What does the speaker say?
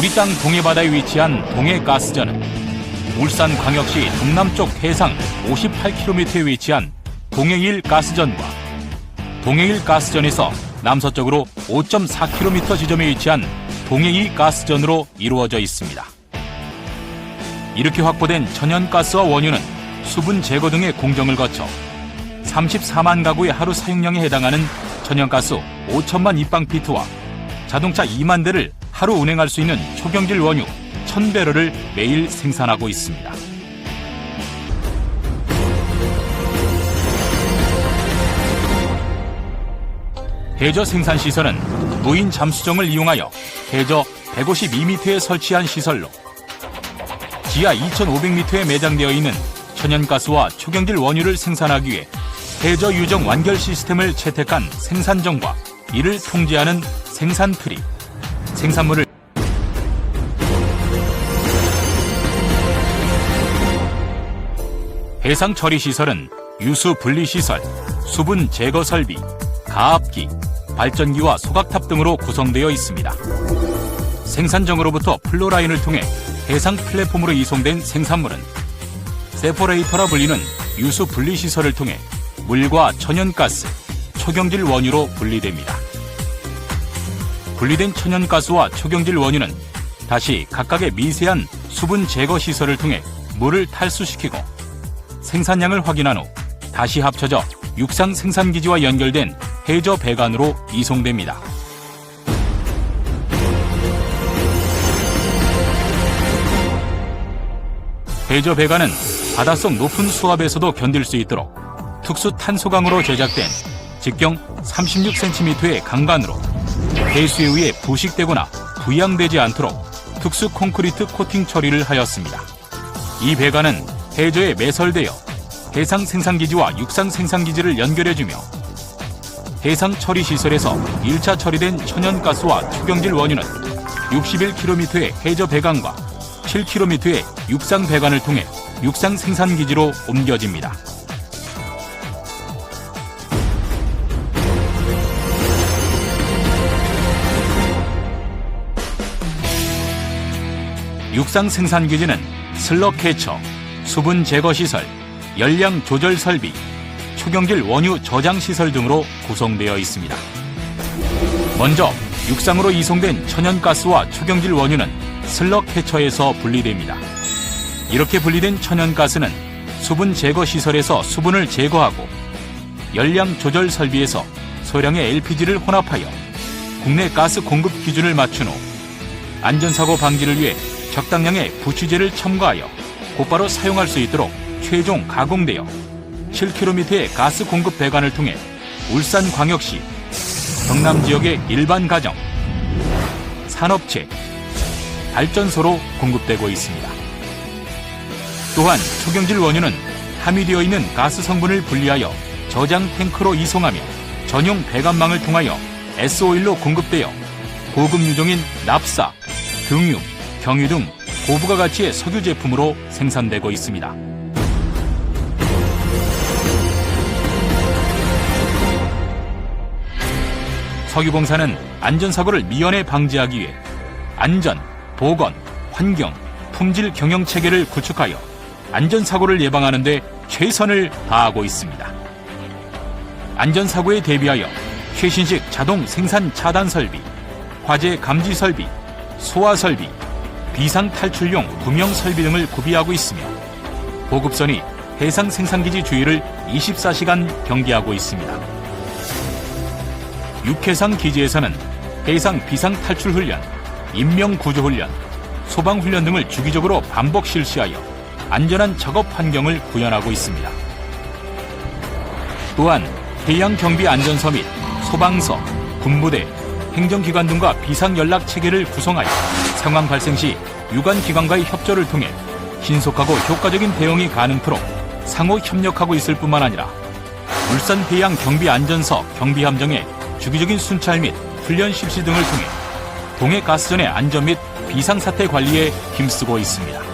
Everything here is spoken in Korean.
우리 땅 동해바다에 위치한 동해가스전은 울산광역시 동남쪽 해상 58km에 위치한 동해일 가스전과 동해일 가스전에서 남서쪽으로 5.4km 지점에 위치한 동해이 가스전으로 이루어져 있습니다. 이렇게 확보된 천연가스와 원유는 수분 제거 등의 공정을 거쳐 34만 가구의 하루 사용량에 해당하는 천연가스 5천만 입방피트와 자동차 2만 대를 하루 운행할 수 있는 초경질 원유 1000배럴을 매일 생산하고 있습니다. 해저 생산 시설은 무인 잠수정을 이용하여 해저 152m에 설치한 시설로 지하 2,500m에 매장되어 있는 천연가스와 초경질 원유를 생산하기 위해 해저 유정 완결 시스템을 채택한 생산정과 이를 통제하는 생산 트리, 생산물을 해상 처리 시설은 유수 분리 시설, 수분 제거 설비, 가압기, 발전기와 소각탑 등으로 구성되어 있습니다. 생산정으로부터 플로라인을 통해 해상 플랫폼으로 이송된 생산물은 세포레이터라 불리는 유수 분리 시설을 통해 물과 천연가스, 초경질 원유로 분리됩니다. 분리된 천연가스와 초경질 원유는 다시 각각의 미세한 수분 제거 시설을 통해 물을 탈수시키고 생산량을 확인한 후 다시 합쳐져 육상 생산기지와 연결된 해저 배관으로 이송됩니다. 해저 배관은 바닷속 높은 수압에서도 견딜 수 있도록 특수 탄소강으로 제작된 직경 36cm의 강관으로 해수에 의해 부식되거나 부양되지 않도록 특수 콘크리트 코팅 처리를 하였습니다. 이 배관은 해저에 매설되어 해상 생산기지와 육상 생산기지를 연결해주며 해상 처리 시설에서 1차 처리된 천연가스와 초경질 원유는 61km의 해저 배관과 7km의 육상 배관을 통해 육상 생산기지로 옮겨집니다. 육상 생산 기지는 슬럭 캐처, 수분 제거 시설, 열량 조절 설비, 초경질 원유 저장 시설 등으로 구성되어 있습니다. 먼저 육상으로 이송된 천연가스와 초경질 원유는 슬럭 캐처에서 분리됩니다. 이렇게 분리된 천연가스는 수분 제거 시설에서 수분을 제거하고 열량 조절 설비에서 소량의 LPG를 혼합하여 국내 가스 공급 기준을 맞춘 후 안전사고 방지를 위해 적당량의 부취제를 첨가하여 곧바로 사용할 수 있도록 최종 가공되어 7km의 가스 공급 배관을 통해 울산광역시 경남 지역의 일반 가정, 산업체, 발전소로 공급되고 있습니다. 또한 초경질 원유는 함유되어 있는 가스 성분을 분리하여 저장 탱크로 이송하며 전용 배관망을 통하여 S오일로 공급되어 고급 유종인 납사, 등유, 경유 등 고부가 가치의 석유 제품으로 생산되고 있습니다. 석유공사는 안전사고를 미연에 방지하기 위해 안전, 보건, 환경, 품질 경영 체계를 구축하여 안전사고를 예방하는 데 최선을 다하고 있습니다. 안전사고에 대비하여 최신식 자동 생산 차단 설비, 화재 감지 설비, 소화 설비, 비상 탈출용 구명 설비 등을 구비하고 있으며 보급선이 해상 생산기지 주위를 24시간 경계하고 있습니다. 육해상 기지에서는 해상 비상 탈출 훈련, 인명 구조 훈련, 소방 훈련 등을 주기적으로 반복 실시하여 안전한 작업 환경을 구현하고 있습니다. 또한 해양 경비 안전서 및 소방서, 군부대, 행정기관 등과 비상 연락 체계를 구성하여 상황 발생 시 유관 기관과의 협조를 통해 신속하고 효과적인 대응이 가능토록 상호 협력하고 있을 뿐만 아니라 울산 해양 경비 안전서 경비 함정의 주기적인 순찰 및 훈련 실시 등을 통해 동해 가스전의 안전 및 비상사태 관리에 힘쓰고 있습니다.